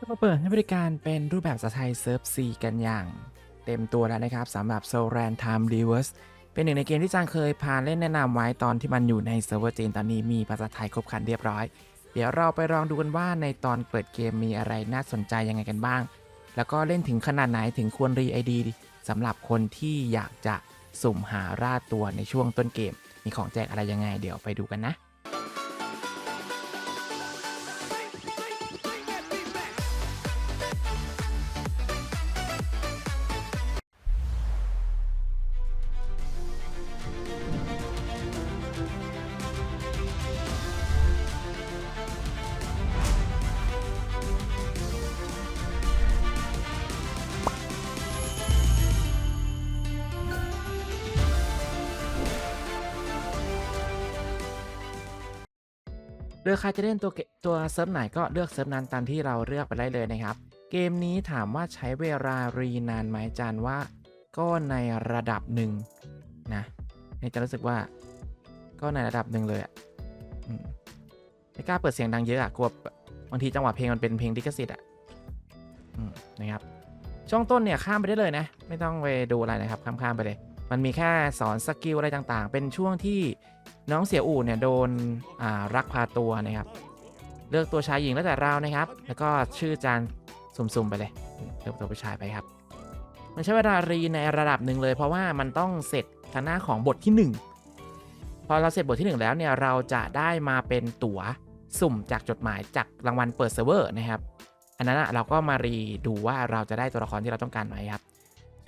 ก็มาเปิดให้บริการเป็นรูปแบบสไตล์เซิร์ฟซีกันอย่าง เต็มตัวแล้วนะครับสำหรับ s o r a n Time Reverse เป็นหนึ่งในเกมที่จางเคยพาเล่นแนะนำไว้ตอนที่มันอยู่ในเซิร์ฟเวอร์จีนตอนนี้มีภาษาไทยครบครันเรียบร้อย เดี๋ยวเราไปลองดูกันว่าในตอนเปิดเกมมีอะไรน่าสนใจยังไงกันบ้าง แล้วก็เล่นถึงขนาดไหนถึงควรรีไอดีสำหรับคนที่อยากจะสุ่มหาราดตัวในช่วงต้นเกม มีของแจกอะไรยังไงเดี๋ยวไปดูกันนะ เลือใครจะเล่นตัวตัวเซิร์ฟไหนก็เลือกเซิร์ฟนั้นตามที่เราเลือกไปได้เลยนะครับ เกมนี้ถามว่าใช้เวลารีนานไหมจานว่า ก็ในระดับหนึ่งนะนี่จะรู้สึกว่า ก็ในระดับหนึ่งเลยอะไม่กล้าเปิดเสียงดังเยอะอะกลัวบางทีจังหวะเพลงมันเป็นเพลงลิขสิทธิ์อะนะครับช่วงต้นเนี่ยข้ามไปได้เลยนะ ไม่ต้องไปดูอะไรนะครับข้ามๆไปเลย มันมีแค่สอนสกิลอะไรต่างๆ เป็นช่วงที่น้องเสียอู่เนี่ยโดนรักพาตัวนะครับ เลือกตัวชายหญิงแล้วแต่เรานะครับ แล้วก็ชื่อจานสุ่มๆไปเลยเลือกตัวผู้ชายไปครับ มันใช้เวลารีในระดับหนึ่งเลย เพราะว่ามันต้องเสร็จทางหน้าของบทที่ 1 พอเราเสร็จบทที่ 1 แล้วเนี่ยเราจะได้มาเป็นตั๋วสุ่มจากจดหมายจากรางวัลเปิดเซิร์ฟเวอร์นะครับ อันนั้นอะเราก็มารีดูว่าเราจะได้ตัวละครที่เราต้องการไหมครับ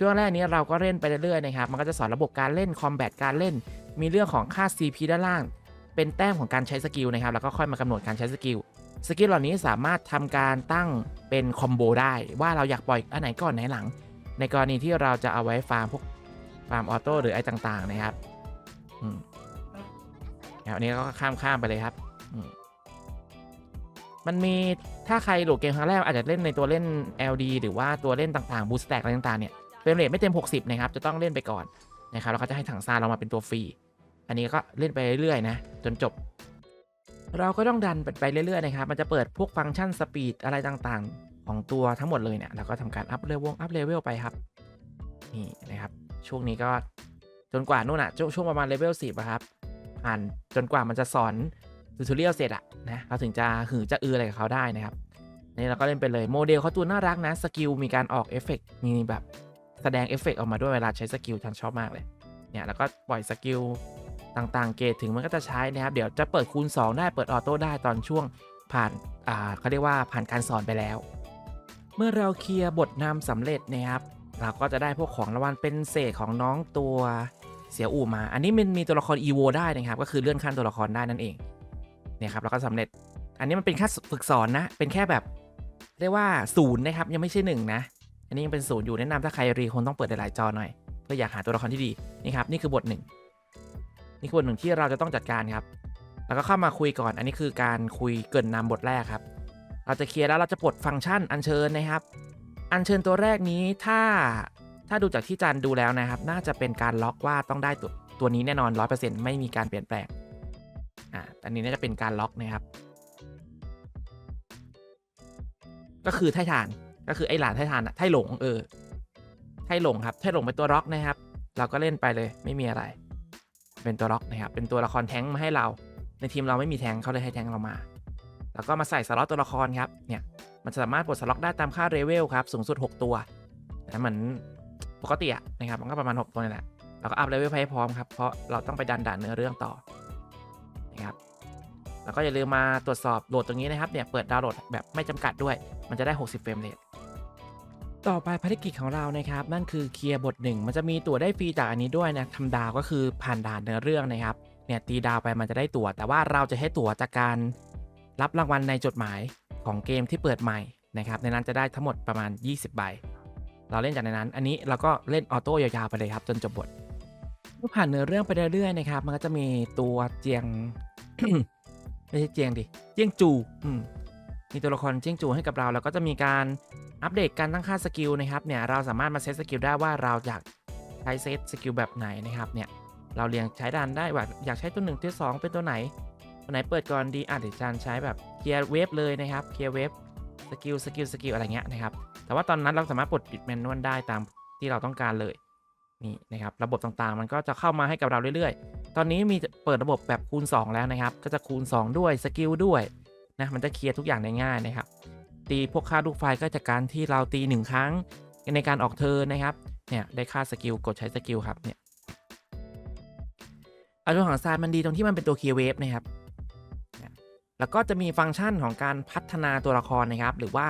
ช่วงแรกนี้เราก็เล่นไปเรื่อยๆนะครับ มันก็จะสอนระบบการเล่นคอมแบทการเล่น มีเรื่องของค่า CP ด้านล่าง เป็นแต้มของการใช้สกิลนะครับ แล้วก็ค่อยมากำหนดการใช้สกิล สกิลเหล่านี้สามารถทำการตั้งเป็นคอมโบได้ ว่าเราอยากปล่อยอันไหนก่อนไหนหลัง ในกรณีที่เราจะเอาไว้ฟาร์มพวกฟาร์มออโต้หรือไอ้ต่างๆนะครับ อืมแล้วอันนี้ก็ข้ามข้ามๆไปเลยครับมมันมีถ้าใครโหลดเกมครั้งแรกอาจจะเล่นในตัวเล่น LD หรือว่าตัวเล่นต่างๆบูสแต็กอะไรต่างๆเนี่ย เฟรมเรทไม่เต็ม 60 นะครับ จะต้องเล่นไปก่อนนะครับแล้วก็จะให้ถังซานเรามาเป็นตัวฟรี อันนี้ก็เล่นไปเรื่อยๆนะ จนจบ เราก็ต้องดันไปเรื่อยๆนะครับ มันจะเปิดพวกฟังก์ชันสปีดอะไรต่างๆ ของตัวทั้งหมดเลยเนี่ยเราก็ทำการอัพเลเวลอัพเลเวลไปครับ นี่นะครับ ช่วงนี้ก็จนกว่านู่นอะช่วงประมาณเลเวลสิบอะครับผ่านจนกว่ามันจะสอนทูทอเรียลเสร็จอะนะเราถึงจะหือจะอืออะไรกับเขาได้นะครับนี่เราก็เล่นไปเลยโมเดลเขาตัวน่ารักนะสกิลมีการออกเอฟเฟกมีแบบ แสดงเอฟเฟกออกมาด้วยเวลาใช้สกิลทันชอบมากเลย เนี่ย แล้วก็ปล่อยสกิลต่างๆ เกตถึงมันก็จะใช้นะครับ เดี๋ยวจะเปิดคูณ 2 ได้เปิดออโต้ได้ตอนช่วงผ่านอ่าเขาเรียกว่าผ่านการสอนไปแล้ว เมื่อเราเคลียร์บทนำสำเร็จนะครับเราก็จะได้พวกของรางวัลเป็นเศษของน้องตัวเสียอู่มา อันนี้มันมีตัวละคร EVO ได้นะครับ ก็คือเลื่อนขั้นตัวละครได้นั่นเอง เนี่ยครับแล้วก็สำเร็จ อันนี้มันเป็นแค่ฝึกสอนนะ เป็นแค่แบบ เรียกว่าศูนย์นะครับ ยังไม่ใช่หนึ่งนะ อันนี้ยังเป็นศูนย์อยู่แนะนำถ้าใครรีคนต้องเปิดหลายๆจอหน่อย เพื่ออยากหาตัวละครที่ดีนี่ครับนี่คือบทหนึ่งนี่คือบทหนึ่งที่เราจะต้องจัดการครับ แล้วก็เข้ามาคุยก่อน อันนี้คือการคุยเกินนำบทแรกครับ เราจะเคลียร์แล้วเราจะปลดฟังก์ชันอัญเชิญนะครับ อัญเชิญตัวแรกนี้ถ้าถ้าดูจากที่จันดูแล้วนะครับ น่าจะเป็นการล็อกว่าต้องได้ตัวตัวนี้แน่นอน 100%ไม่มีการเปลี่ยนแปลงอ่าอันนี้น่าจะเป็นการล็อกนะครับ ก็คือไททาน ก็คือไอหลานไททานอะไทหลงเออไทหลงครับไทหลงเป็นตัวล็อกนะครับ เราก็เล่นไปเลยไม่มีอะไร เป็นตัวล็อกนะครับ เป็นตัวละครแท้งมาให้เรา ในทีมเราไม่มีแท้งเขาเลยให้แท้งเรามา แล้วก็มาใส่สล็อตตัวละครครับ เนี่ยมันสามารถปลดสล็อตได้ตามค่าเรเวลครับ สูงสุด 6 ตัวนะเหมือนปกติอะนะครับ มันก็ประมาณ 6 ตัวนี่แหละเราก็อัพเลเวลไปให้พร้อมครับ เพราะเราต้องไปดันด่านเนื้อเรื่องต่อนะครับ แล้วก็อย่าลืมมาตรวจสอบโหลดตรงนี้นะครับ เนี่ย เปิดดาวน์โหลดแบบไม่จำกัดด้วย มันจะได้ 60 เฟรมเรท ต่อไปภารกิจของเรานะครับนั่นคือเคลียร์บทหนึ่งมันจะมีตั๋วได้ฟรีจากอันนี้ด้วยนะทำดาวก็คือผ่านด่านเนื้อเรื่องนะครับเนี่ยตีดาวไปมันจะได้ตั๋วแต่ว่าเราจะให้ตั๋วจากการรับรางวัลในจดหมายของเกมที่เปิดใหม่นะครับในนั้นจะได้ทั้งหมดประมาณ 20 ใบ เราเล่นจากในนั้น อันนี้เราก็เล่นออโต้ยาวๆไปเลยครับจนจบบทเมื่อผ่านเนื้อเรื่องไปเรื่อยๆนะครับมันก็จะมีตัวเจียงไม่ใช่เจียงดิเจียงจูอืม มีตัวละครเจียงจูให้กับเรา แล้วก็จะมีการอัปเดตการตั้งค่าสกิลนะครับเนี่ยเราสามารถมาเซตสกิลได้ว่าเราอยากใช้เซตสกิลแบบไหนนะครับเนี่ยเราเรียงใช้ดันได้ว่าอยากใช้ตัวหนึ่งตัวสองเป็นตัวไหนตัวไหนเปิดก่อนดีอะเดี๋ยวจานใช้แบบเคลียร์เวฟเลยนะครับเคลียร์เวฟสกิลสกิลสกิลอะไรเงี้ยนะครับแต่ว่าตอนนั้นเราสามารถปลดปิดแมนนวลได้ตามที่เราต้องการเลยนี่นะครับระบบต่างๆ มันก็จะเข้ามาให้กับเราเรื่อยๆ ตอนนี้มีเปิดระบบแบบคูณ 2 แล้วนะครับ ก็จะคูณ 2 ด้วยสกิลด้วย นะมันจะเคลียร์ทุกอย่างได้ง่ายนะครับ ตีพวกค่าลูกไฟก็จากการที่เราตีหนึ่งครั้งในการออกเทิร์นนะครับเนี่ยได้ค่าสกิลกดใช้สกิลครับเนี่ยอาตัวของซานมันดีตรงที่มันเป็นตัวเคลียร์เวฟนะครับแล้วก็จะมีฟังก์ชันของการพัฒนาตัวละครนะครับ หรือว่า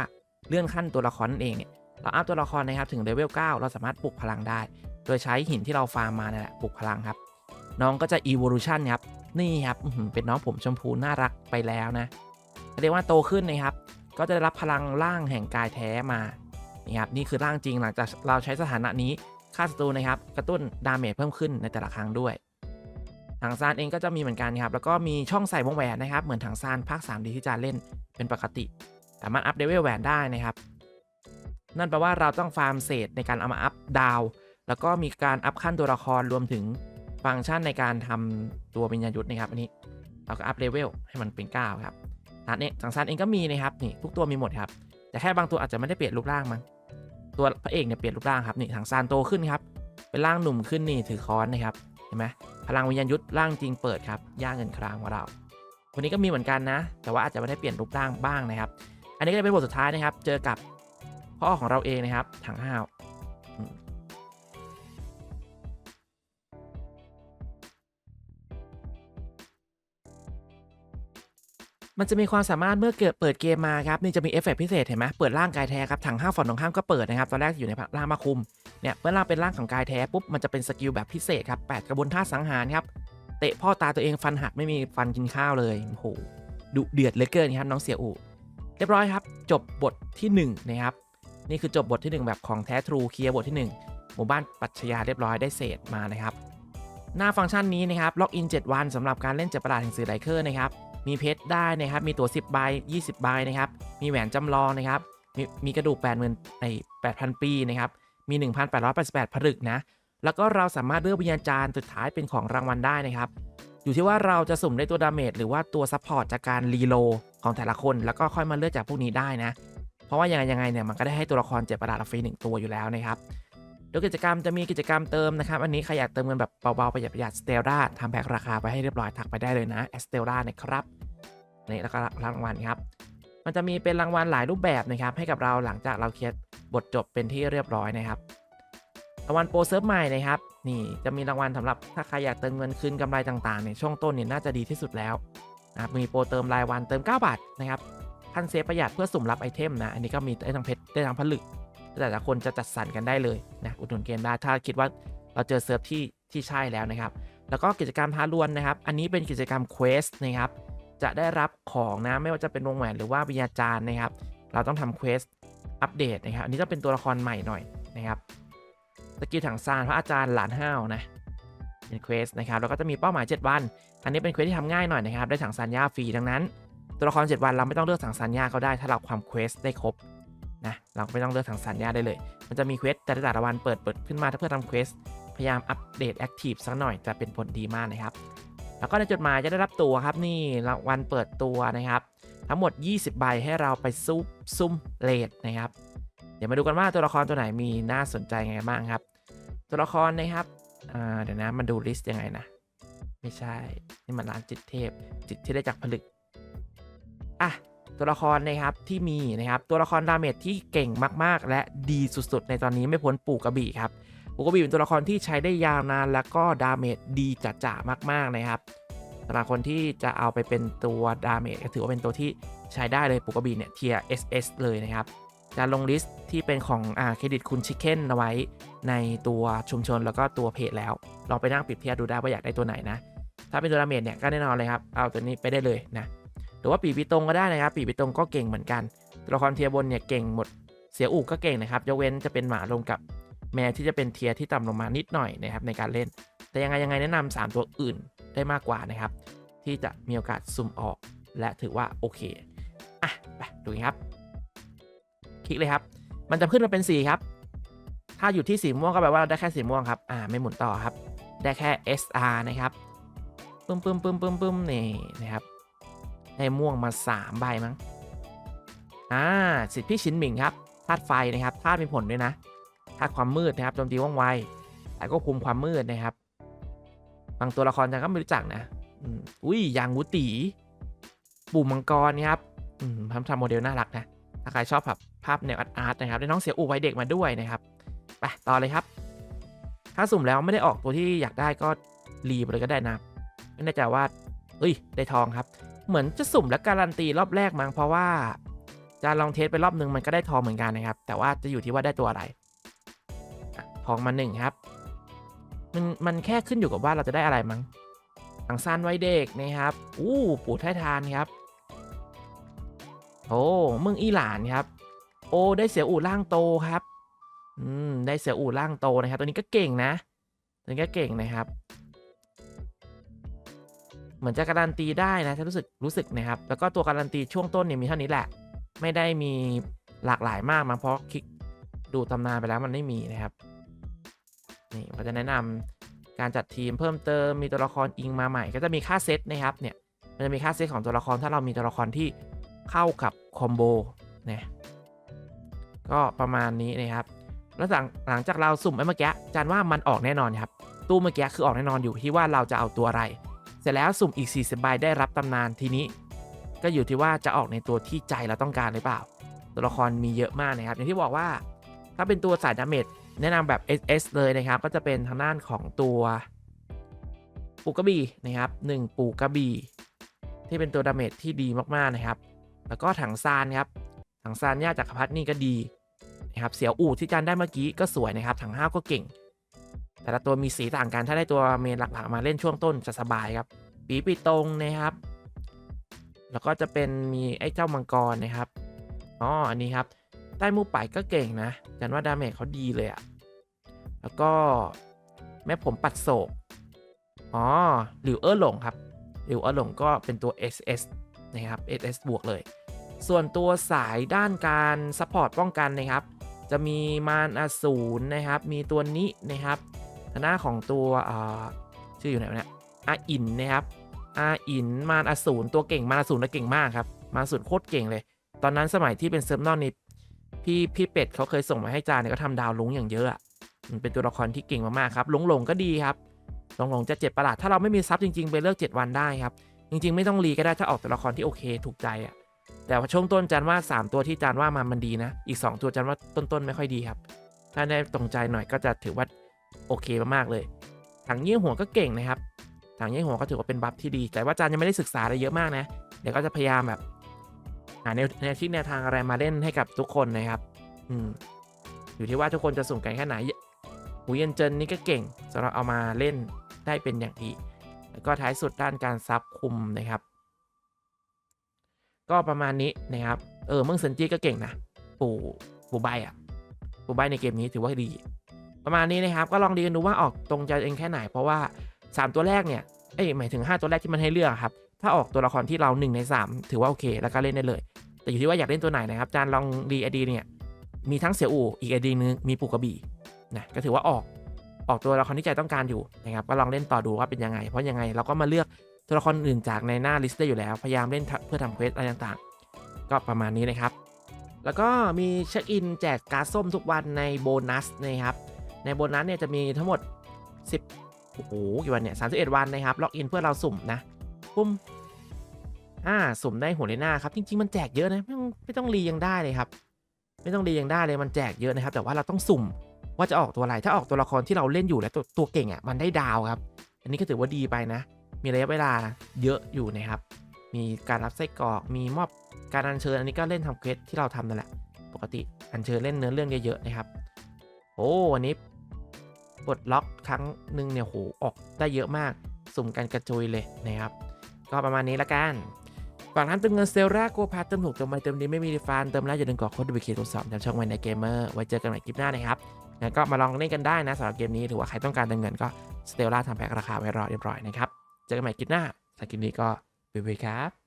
เลื่อนขั้นตัวละครนั่นเองเนี่ยเราอัพตัวละครนะครับถึงเลเวล9เราสามารถปลุกพลังได้ โดยใช้หินที่เราฟาร์มมานั่แหละปลุกพลังครับ น้องก็จะ evolution ครับ นี่ครับเป็นน้องผมชมพูน่ารักไปแล้วนะ เรียกว่าโตขึ้นนะครับ ก็จะได้รับพลังร่างแห่งกายแท้มานี่ครับนี่คือร่างจริงหลังจากเราใช้สถานะนี้ค่าศัตรูนะครับ กระตุ้นดาเมจเพิ่มขึ้นในแต่ละครั้งด้วยถังซานเองก็จะมีเหมือนกันครับแล้วก็มีช่องใส่วงแหวนนะครับ เหมือนถังซานภาค 3D ที่จะเล่นเป็นปกติ สามารถอัพเลเวลแหวนได้นะครับ นั่นแปลว่าเราต้องฟาร์มเศษในการเอามาอัพดาว แล้วก็มีการอัพขั้นตัวละครรวมถึงฟังก์ชันในการทำตัววิญญาณยุทธนะครับอันนี้เราก็อัพเลเวลให้มันเป็น 9 ครับ ทานเองทางซานเองก็มีนะครับนี่ทุกตัวมีหมดครับแต่แค่บางตัวอาจจะไม่ได้เปลี่ยนรูปร่างมั้งตัวพระเอกเนี่ยเปลี่ยนรูปร่างครับนี่ทางซานโตขึ้นครับเป็นร่างหนุ่มขึ้นนี่ถือค้อนนะครับเห็นไหมพลังวิญญาณยุทธร่างจริงเปิดครับย่างเงินครามของเราวันนี้ก็มีเหมือนกันนะ แต่ว่าอาจจะไม่ได้เปลี่ยนรูปร่างบ้างนะครับ อันนี้ก็จะเป็นบทสุดท้ายนะครับ เจอกับพ่อของเราเองนะครับถังห้าว มันจะมีความสามารถเมื่อเกิดเปิดเกมมาครับนี่จะมีเอฟเฟกต์พิเศษเห็นไหมเปิดร่างกายแท้ครับถังห้าฝั่งตรงข้ามก็เปิดนะครับตอนแรกอยู่ในร่างมาคุมเนี่ยเมื่อร่างเป็นร่างของกายแท้ปุ๊บมันจะเป็นสกิลแบบพิเศษครับแปดกระบวนท่าสังหารครับเตะพ่อตาตัวเองฟันหักไม่มีฟันกินข้าวเลยโอ้โหดุเดือดเหลือเกินครับน้องเสียอูเรียบร้อยครับ จบบทที่หนึ่งนะครับนี่คือจบบทที่หนึ่งแบบของแท้ทรูเคลียร์บทที่หนึ่งหมู่บ้านปัชญาเรียบร้อยได้เศษมานะครับหน้าฟังก์ชันนี้นะครับล็อกอิน 7 วันสำหรับการเล่นเจ็ดประหลาดแห่งสื่อไลเคอร์นะครับ มีเพชรได้นะครับ มีตั๋ว10ใบ20ใบนะครับ มีแหวนจำลองนะครับ มีมีกระดูก8 0 0 0 0ไอ้8,000 ปีนะครับ มี 1,888ผลึกนะ แล้วก็เราสามารถเลือกวิญญาณจารย์สุดท้ายเป็นของรางวัลได้นะครับ อยู่ที่ว่าเราจะสุ่มได้ตัวดาเมจหรือว่าตัวซัพพอร์ตจากการรีโลของแต่ละคน แล้วก็ค่อยมาเลือกจากพวกนี้ได้นะ เพราะว่ายังไงยังไงเนี่ยมันก็ได้ให้ตัวละครเจ็ดประหลาดฟรีหนึ่งตัวอยู่แล้วนะครับ โดยกิจกรรมจะมีกิจกรรมเติมนะครับ อันนี้ใครอยากเติมเงินแบบเบาๆ ประหยัดประหยัดสเตลดาทำแพ็คราคาไปให้เรียบร้อยทักไปได้เลยนะแอสเตลดานะครับนี่แล้วก็รางวัลครับ มันจะมีเป็นรางวัลหลายรูปแบบนะครับ ให้กับเราหลังจากเราเคลียร์บทจบเป็นที่เรียบร้อยนะครับรางวัลโปรเซิร์ฟใหม่นะครับ นี่จะมีรางวัลสำหรับถ้าใครอยากเติมเงินคืนกำไรต่างๆในช่วงต้นเนี่ยน่าจะดีที่สุดแล้วนะครับมีโปรเติมรายวันเติม 9 บาทนะครับพันเซฟประหยัดเพื่อสุ่มรับไอเทมนะอันนี้ก็มีได้ทั้งเพชรได้ทั้งผลึก แต่ละคนจะจัดสรรกันได้เลยนะอุดหนุนเกมได้ถ้าคิดว่าเราเจอเซิร์ฟที่ที่ใช่แล้วนะครับ แล้วก็กิจกรรมท้าลวนนะครับ อันนี้เป็นกิจกรรมเควสนะครับจะได้รับของนะไม่ว่าจะเป็นวงแหวนหรือว่าวิญญาจารย์นะครับ เราต้องทำเควสอัปเดตนะครับ อันนี้จะเป็นตัวละครใหม่หน่อยนะครับสกิลถังซานพระอาจารย์หลานห้าวนะเป็นเควสนะครับแล้วก็จะมีเป้าหมาย 7 วัน อันนี้เป็นเควสที่ทำง่ายหน่อยนะครับได้ถังซานยาฟรีดังนั้น ตัวละคร 7 วันเราไม่ต้องเลือกถังซานยาเขาได้ถ้าเราความเควสได้ครบ นะเราไม่ต้องเลือกทางสัญญาได้เลย มันจะมีเควสแต่ละแต่ละวันเปิดเปิดขึ้นมาเพื่อทำเควสพยายามอัปเดตแอคทีฟสักหน่อยจะเป็นผลดีมากนะครับ แล้วก็ในจดหมายจะได้รับตัวครับนี่รางวัลเปิดตัวนะครับ ทั้งหมด 20 ใบให้เราไปซุปซุ่มเลดนะครับ เดี๋ยวมาดูกันว่าตัวละครตัวไหนมีน่าสนใจไงบ้างครับ ตัวละครนะครับเดี๋ยวนะมันดูลิสต์ยังไงนะ ไม่ใช่ นี่มันร้านจิตเทพ จิตที่ได้จากผลึก อะ ตัวละครนะครับที่มีนะครับตัวละครดาเมจที่เก่งมากๆ และดีสุดๆ ในตอนนี้ไม่พ้นปู่กระบี่ครับปู่กระบี่เป็นตัวละครที่ใช้ได้ยาวนาน แล้วก็ดาเมจดีจ๋าๆมาก ๆนะครับสำหรับคนที่จะเอาไปเป็นตัวดาเมจก็ถือว่าเป็นตัวที่ใช้ได้เลยปู่กระบี่เนี่ยเทีย SS เลยนะครับจะลงลิสต์ที่เป็นของอ่าเครดิตคุณชิคเก้นเอาไว้ในตัวชุมชนแล้วก็ตัวเพจแล้วลองไปนั่งปรียบเทียบดูได้ว่าอยากได้ตัวไหนนะถ้าเป็นตัวดาเมจเนี่ยก็แน่นอนเลยครับเอาตัวนี้ไปได้เลยนะ หรือว่าปีปิตรงก็ได้นะครับปีปิตรงก็เก่งเหมือนกันตัวละครเทียบนเนี่ยเก่งหมดเสียอูกก็เก่งนะครับยกเว้นจะเป็นหมาลงกับแมวที่จะเป็นเทียที่ต่ำลงมานิดหน่อยนะครับในการเล่น แต่ยังไงยังไงแนะนำ3ตัวอื่นได้มากกว่านะครับ ที่จะมีโอกาสสุ่มออก และถือว่าโอเคอะไปดูครับ คลิกเลยครับ มันจะขึ้นมาเป็นสีครับ ถ้าอยู่ที่สีม่วงก็แปลว่าเราได้แค่สีม่วงครับอ่าไม่หมุนต่อครับ ได้แค่ SR นะครับปึ้มปึ้มปึ้มปึ้มปึ้มนี่นะครับ ได้ม่วงมา 3 ใบมั้ง อ่า สิทธิ์พี่ชินหมิงครับธาตุไฟนะครับธาตุมีผลด้วยนะธาตุความมืดนะครับโจมตีว่องไวแต่ก็คุมความมืดนะครับ บางตัวละครจังก็ไม่รู้จักนะอุ้ยยางวุตีปุ่มมังกรนะครับทำทำโมเดลน่ารักนะถ้าใครชอบแบบภาพแนวอาร์ตนะครับได้น้องเสียอูไว้เด็กมาด้วยนะครับไปต่อเลยครับ ถ้าสุ่มแล้วไม่ได้ออกตัวที่อยากได้ก็รีบเลยก็ได้นะไม่แน่ใจว่าเอ้ยได้ทองครับ เหมือนจะสุ่มและการันตีรอบแรกมั้งเพราะว่า จะลองเทสไปรอบนึงมันก็ได้ทองเหมือนกันนะครับ แต่ว่าจะอยู่ที่ว่าได้ตัวอะไรทองมาหนึ่งครับ มันมันแค่ขึ้นอยู่กับว่าเราจะได้อะไรมั้งถังซานไว้เด็กนะครับอู้ปู่ไททานครับโอ้เมืองอีหลานครับ โอ้ได้เสียอู่ล่างโตครับ อืมได้เสียอู่ล่างโตนะครับ ตัวนี้ก็เก่งนะตัวนี้ก็เก่งนะครับ เหมือนจะการันตีได้นะถ้ารู้สึกรู้สึกนะครับ แล้วก็ตัวการันตีช่วงต้นเนี่ยมีเท่านี้แหละ ไม่ได้มีหลากหลายมากมั้งเพราะคลิกดูตำนานไปแล้วมันไม่มีนะครับนี่ก็จะแนะนำการจัดทีมเพิ่มเติมมีตัวละครอิงมาใหม่ ก็จะมีค่าเซตนะครับเนี่ยมันจะมีค่าเซตของตัวละครถ้าเรามีตัวละครที่เข้ากับคอมโบนะก็ประมาณนี้นะครับแล้วหลังหลังจากเราสุ่มไปเมื่อกี้จานว่ามันออกแน่นอนครับตู้เมื่อกี้คือออกแน่นอนอยู่ที่ว่าเราจะเอาตัวอะไร เสร็จแล้วสุ่มอีก 40 ใบได้รับตำนานทีนี้ ก็อยู่ที่ว่าจะออกในตัวที่ใจเราต้องการหรือเปล่า ตัวละครมีเยอะมากนะครับ อย่างที่บอกว่า ถ้าเป็นตัวสายดาเมจแนะนำแบบ SS เลยนะครับ ก็จะเป็นทางด้านของตัวปูกระบี่นะครับ1ปูกระบี่ที่เป็นตัวดาเมจที่ดีมากๆนะครับ แล้วก็ถังซานครับ ถังซานย่าจักรพรรดินี่ก็ดีนะครับ เสียวอู่ที่จานได้เมื่อกี้ก็สวยนะครับ ถังห้าก็เก่ง แต่ละตัวมีสีต่างกันถ้าได้ตัวเมนหลักๆมาเล่นช่วงต้นจะสบายครับ ปีปีตรงนะครับ แล้วก็จะเป็นมีไอ้เจ้ามังกรนะครับอ๋ออันนี้ครับ ใต้มูป่ายก็เก่งนะจันว่าดาเมจเขาดีเลยอะแล้วก็แม่ผมปัดโศกอ๋อหลิวเออร์หลงครับหลิวเออร์หลงก็เป็นตัว SS นะครับ SS บวกเลย ส่วนตัวสายด้านการซัพพอร์ตป้องกันนะครับ จะมีมารอสูรนะครับ มีตัวนี้นะครับ ทางหน้าของตัวชื่ออยู่ไหนเนี่ยอาอินนะครับอาอินมารอสูรตัวเก่งมารอสูรนะเก่งมากครับมารอสูรโคตรเก่งเลย ตอนนั้นสมัยที่เป็นเซิร์ฟนอนนี่พี่พี่เป็ดเขาเคยส่งมาให้จานเนี่ยก็ทำดาวลุงอย่างเยอะอะมันเป็นตัวละครที่เก่งมากๆครับหลงหลงก็ดีครับหลงหลงจะเจ็บประหลาดถ้าเราไม่มีซับจริง ๆ ไปเลิก7 วันได้ครับ จริง ๆ ไม่ต้องรีก็ได้ถ้าออกตัวละครที่โอเคถูกใจอะแต่ว่าช่วงต้นจานว่า 3 ตัวที่จานว่ามามันดีนะ อีก 2 ตัวจานว่าต้นๆไม่ค่อยดีครับ ถ้าได้ตรงใจหน่อยก็จะถือว่า โอเคมากๆเลยถังเยี่ยหัวก็เก่งนะครับถังเยี่ยหัวก็ถือว่าเป็นบัฟที่ดี แต่ว่าจานยังไม่ได้ศึกษาอะไรเยอะมากนะ เดี๋ยวก็จะพยายามแบบหาแนวแนวคิดแนวทางอะไรมาเล่นให้กับทุกคนนะครับอืมอยู่ที่ว่าทุกคนจะสุ่มกันแค่ไหนหูเย็นเจินนี่ก็เก่งสำหรับเอามาเล่นได้เป็นอย่างดีแล้วก็ท้ายสุดด้านการซับคุมนะครับ ก็ประมาณนี้นะครับ เออเมืองเซนจี้ก็เก่งนะ ปู่ปู่ใบอะปู่ใบในเกมนี้ถือว่าดี ประมาณนี้นะครับ ก็ลองดีกันดูว่าออกตรงใจเองแค่ไหน เพราะว่า 3 ตัวแรกเนี่ยเอ้ยหมายถึง 5 ตัวแรกที่มันให้เลือกครับ ถ้าออกตัวละครที่เรา 1 ใน 3 ถือว่าโอเค แล้วก็เล่นได้เลย แต่อยู่ที่ว่าอยากเล่นตัวไหนนะครับจานลองรีไอดีเนี่ยมีทั้งเสียอู่อีกไอดีนึงมีปูกระบี่นะก็ถือว่าออกออกตัวละครที่ใจต้องการอยู่นะครับก็ลองเล่นต่อดูว่าเป็นยังไง เพราะยังไงเราก็มาเลือกตัวละครอื่นจากในหน้าลิสต์ได้อยู่แล้ว พยายามเล่นเพื่อทำเควสอะไรต่างๆ ก็ประมาณนี้นะครับ แล้วก็มีเช็คอินแจกการ์ดส้มทุกวันในโบนัสนะครับ ในโบนัสเนี่ยจะมีทั้งหมด 10 โอ้โห กี่วันเนี่ย31วันนะครับ ล็อกอินเพื่อเราสุ่มนะ ปุ้มอ่า สุ่มได้หัวเลน่าครับ จริง ๆ มันแจกเยอะนะ ไม่ต้องไม่ต้องรียังได้เลยครับ ไม่ต้องรียังได้เลย มันแจกเยอะนะครับ แต่ว่าเราต้องสุ่มว่าจะออกตัวอะไร ถ้าออกตัวละครที่เราเล่นอยู่และตัวตัวเก่งอะ มันได้ดาวครับ อันนี้ก็ถือว่าดีไปนะ มีระยะเวลาเยอะอยู่นะครับ มีการรับไส้กรอก มีมอบการอัญเชิญ อันนี้ก็เล่นทำเควสที่เราทำนั่นแหละ ปกติอัญเชิญเล่นเนื้อเรื่องเยอะๆนะครับ โอ้วันนี้ ปลดล็อกครั้งหนึ่งเนี่ยโหออกได้เยอะมาก สุ่มกันกระจุยเลยนะครับ ก็ประมาณนี้ละกันฝั่งนั้นเติมเงินเซลล่าโกพาเติมถูกเติมไวเติมดีไม่มีรีฟันเติมแล้วอย่าลืมกรอโค้ดดูบิเคทดสอบจากช่องไวในเกมเมอร์ไว้เจอกันใหม่คลิปหน้านะครับงั้นก็มาลองเล่นกันได้นะสำหรับเกมนี้ถือว่าใครต้องการเติมเงินก็สเตลล่าทำแพ็คราคาไว้รอเรียบร้อยนะครับ เจอกันใหม่คลิปหน้าสำหรับคลิปนี้ก็บ๊ายบายครับ